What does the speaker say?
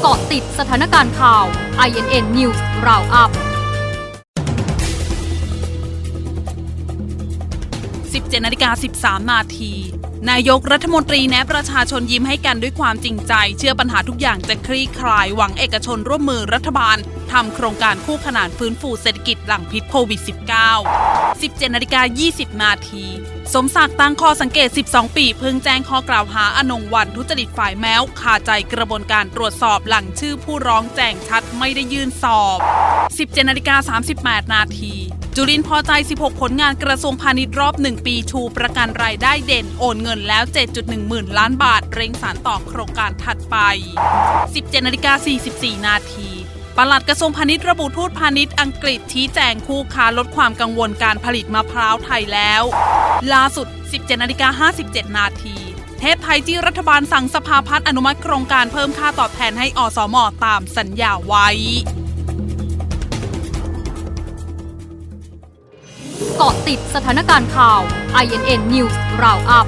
เกาะติดสถานการณ์ข่าว INN News Roundup 17นาฬิกา13 นาที นายกรัฐมนตรีแนะประชาชนยิ้มให้กันด้วยความจริงใจ เชื่อปัญหาทุกอย่างจะคลี่คลาย หวังเอกชนร่วมมือรัฐบาล ทำโครงการคู่ขนานฟื้นฟูเศรษฐกิจหลังพิษโควิด -19 17นาฬิกา20 นาที สมศักดิ์ตั้งข้อสังเกต 12 ปีเพิ่งแจ้งข้อกล่าวหาอนงวันทุจริตฝ่ายแม้วคาใจกระบวนการตรวจสอบหลังชื่อผู้ร้องแจ้งชัดไม่ได้ยื่นสอบ 17นาฬิกา38 นาที จุรินพอใจ 16 ผลงานกระทรวงพาณิชย์รอบ 1 ปีชูประกันรายได้เด่นโอนเงินแล้ว 7.1 หมื่นล้านบาท เร่งสารต่อโครงการถัดไป 17นาฬิกา44 นาที ปลัดกระทรวงพาณิชย์ระบุทูตพาณิชย์อังกฤษชี้แจงคู่ค้าลดความกังวลการผลิตมะพร้าวไทยแล้ว ล่าสุด 17นาฬิกา57 นาที เทพไทยที่รัฐบาลสั่งสภาพัฒน์อนุมัติโครงการเพิ่มค่าตอบแทนให้อสมตามสัญญาไว้ เกาะติดสถานการณ์ข่าว INN News Roundup